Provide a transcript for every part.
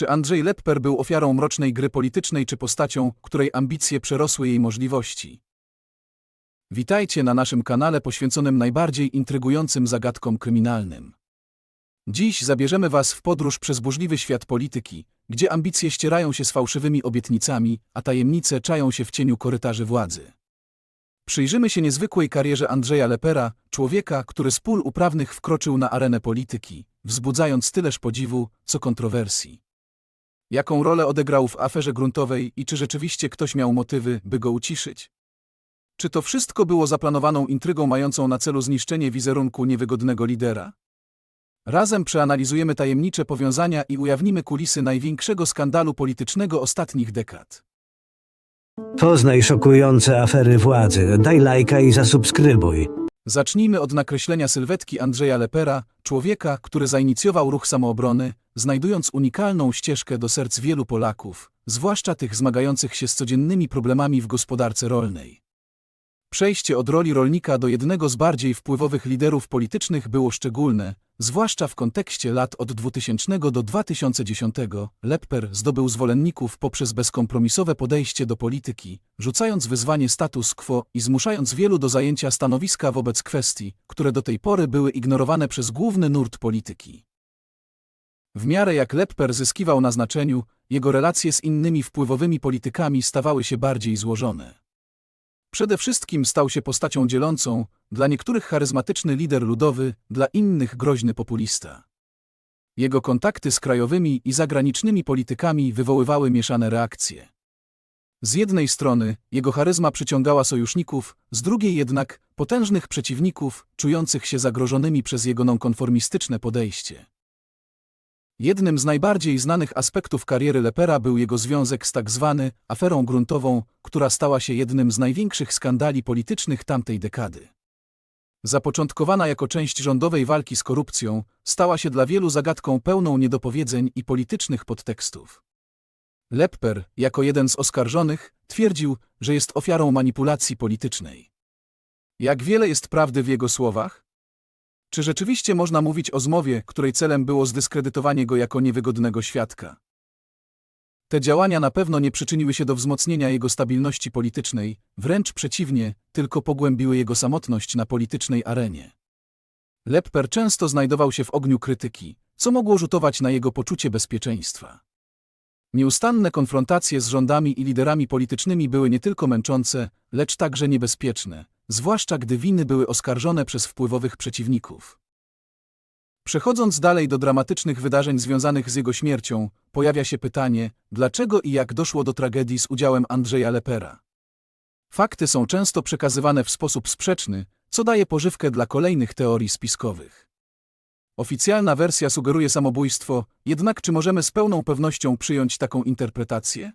Czy Andrzej Lepper był ofiarą mrocznej gry politycznej czy postacią, której ambicje przerosły jej możliwości? Witajcie na naszym kanale poświęconym najbardziej intrygującym zagadkom kryminalnym. Dziś zabierzemy Was w podróż przez burzliwy świat polityki, gdzie ambicje ścierają się z fałszywymi obietnicami, a tajemnice czają się w cieniu korytarzy władzy. Przyjrzymy się niezwykłej karierze Andrzeja Lepera, człowieka, który z pól uprawnych wkroczył na arenę polityki, wzbudzając tyleż podziwu, co kontrowersji. Jaką rolę odegrał w aferze gruntowej i czy rzeczywiście ktoś miał motywy, by go uciszyć? Czy to wszystko było zaplanowaną intrygą mającą na celu zniszczenie wizerunku niewygodnego lidera? Razem przeanalizujemy tajemnicze powiązania i ujawnimy kulisy największego skandalu politycznego ostatnich dekad. Poznaj szokujące afery władzy. Daj lajka i zasubskrybuj. Zacznijmy od nakreślenia sylwetki Andrzeja Lepera, człowieka, który zainicjował ruch samoobrony, znajdując unikalną ścieżkę do serc wielu Polaków, zwłaszcza tych zmagających się z codziennymi problemami w gospodarce rolnej. Przejście od roli rolnika do jednego z bardziej wpływowych liderów politycznych było szczególne, zwłaszcza w kontekście lat od 2000 do 2010. Lepper zdobył zwolenników poprzez bezkompromisowe podejście do polityki, rzucając wyzwanie status quo i zmuszając wielu do zajęcia stanowiska wobec kwestii, które do tej pory były ignorowane przez główny nurt polityki. W miarę jak Lepper zyskiwał na znaczeniu, jego relacje z innymi wpływowymi politykami stawały się bardziej złożone. Przede wszystkim stał się postacią dzielącą, dla niektórych charyzmatyczny lider ludowy, dla innych groźny populista. Jego kontakty z krajowymi i zagranicznymi politykami wywoływały mieszane reakcje. Z jednej strony jego charyzma przyciągała sojuszników, z drugiej jednak potężnych przeciwników, czujących się zagrożonymi przez jego nonkonformistyczne podejście. Jednym z najbardziej znanych aspektów kariery Lepera był jego związek z tak zwany aferą gruntową, która stała się jednym z największych skandali politycznych tamtej dekady. Zapoczątkowana jako część rządowej walki z korupcją, stała się dla wielu zagadką pełną niedopowiedzeń i politycznych podtekstów. Lepper, jako jeden z oskarżonych, twierdził, że jest ofiarą manipulacji politycznej. Jak wiele jest prawdy w jego słowach? Czy rzeczywiście można mówić o zmowie, której celem było zdyskredytowanie go jako niewygodnego świadka? Te działania na pewno nie przyczyniły się do wzmocnienia jego stabilności politycznej, wręcz przeciwnie, tylko pogłębiły jego samotność na politycznej arenie. Lepper często znajdował się w ogniu krytyki, co mogło rzutować na jego poczucie bezpieczeństwa. Nieustanne konfrontacje z rządami i liderami politycznymi były nie tylko męczące, lecz także niebezpieczne, zwłaszcza gdy winy były oskarżone przez wpływowych przeciwników. Przechodząc dalej do dramatycznych wydarzeń związanych z jego śmiercią, pojawia się pytanie, dlaczego i jak doszło do tragedii z udziałem Andrzeja Lepera. Fakty są często przekazywane w sposób sprzeczny, co daje pożywkę dla kolejnych teorii spiskowych. Oficjalna wersja sugeruje samobójstwo, jednak czy możemy z pełną pewnością przyjąć taką interpretację?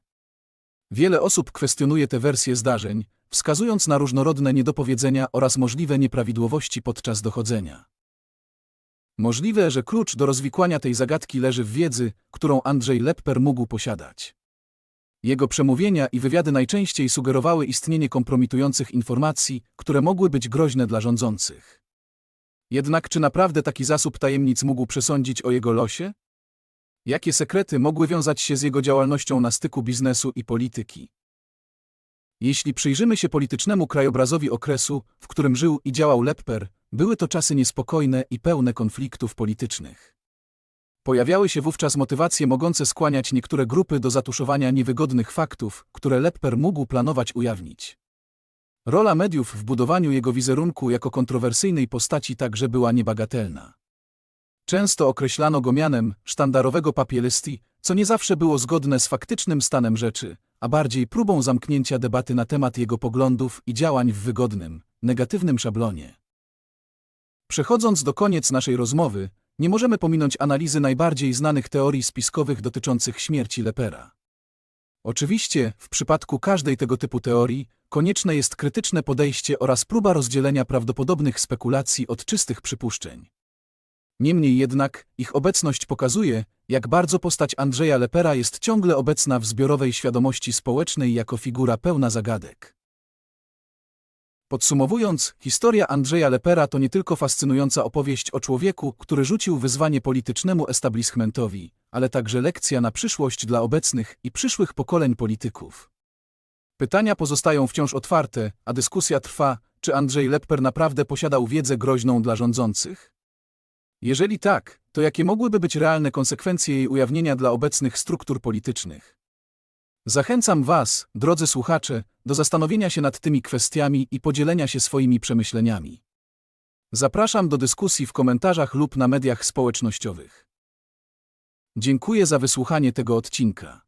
Wiele osób kwestionuje tę wersję zdarzeń, wskazując na różnorodne niedopowiedzenia oraz możliwe nieprawidłowości podczas dochodzenia. Możliwe, że klucz do rozwikłania tej zagadki leży w wiedzy, którą Andrzej Lepper mógł posiadać. Jego przemówienia i wywiady najczęściej sugerowały istnienie kompromitujących informacji, które mogły być groźne dla rządzących. Jednak czy naprawdę taki zasób tajemnic mógł przesądzić o jego losie? Jakie sekrety mogły wiązać się z jego działalnością na styku biznesu i polityki? Jeśli przyjrzymy się politycznemu krajobrazowi okresu, w którym żył i działał Lepper, były to czasy niespokojne i pełne konfliktów politycznych. Pojawiały się wówczas motywacje mogące skłaniać niektóre grupy do zatuszowania niewygodnych faktów, które Lepper mógł planować ujawnić. Rola mediów w budowaniu jego wizerunku jako kontrowersyjnej postaci także była niebagatelna. Często określano go mianem sztandarowego papielisty, co nie zawsze było zgodne z faktycznym stanem rzeczy, a bardziej próbą zamknięcia debaty na temat jego poglądów i działań w wygodnym, negatywnym szablonie. Przechodząc do koniec naszej rozmowy, nie możemy pominąć analizy najbardziej znanych teorii spiskowych dotyczących śmierci Lepera. Oczywiście, w przypadku każdej tego typu teorii, konieczne jest krytyczne podejście oraz próba rozdzielenia prawdopodobnych spekulacji od czystych przypuszczeń. Niemniej jednak, ich obecność pokazuje, jak bardzo postać Andrzeja Lepera jest ciągle obecna w zbiorowej świadomości społecznej jako figura pełna zagadek. Podsumowując, historia Andrzeja Lepera to nie tylko fascynująca opowieść o człowieku, który rzucił wyzwanie politycznemu establishmentowi, ale także lekcja na przyszłość dla obecnych i przyszłych pokoleń polityków. Pytania pozostają wciąż otwarte, a dyskusja trwa, czy Andrzej Lepper naprawdę posiadał wiedzę groźną dla rządzących? Jeżeli tak, to jakie mogłyby być realne konsekwencje jej ujawnienia dla obecnych struktur politycznych? Zachęcam Was, drodzy słuchacze, do zastanowienia się nad tymi kwestiami i podzielenia się swoimi przemyśleniami. Zapraszam do dyskusji w komentarzach lub na mediach społecznościowych. Dziękuję za wysłuchanie tego odcinka.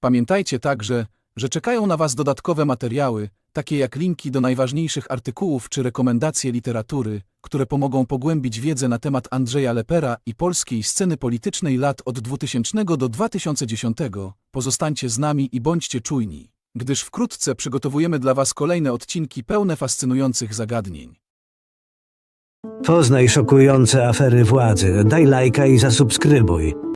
Pamiętajcie także, że czekają na Was dodatkowe materiały, takie jak linki do najważniejszych artykułów czy rekomendacje literatury, które pomogą pogłębić wiedzę na temat Andrzeja Lepera i polskiej sceny politycznej lat od 2000 do 2010. Pozostańcie z nami i bądźcie czujni, gdyż wkrótce przygotowujemy dla Was kolejne odcinki pełne fascynujących zagadnień. Poznaj szokujące afery władzy. Daj lajka i zasubskrybuj.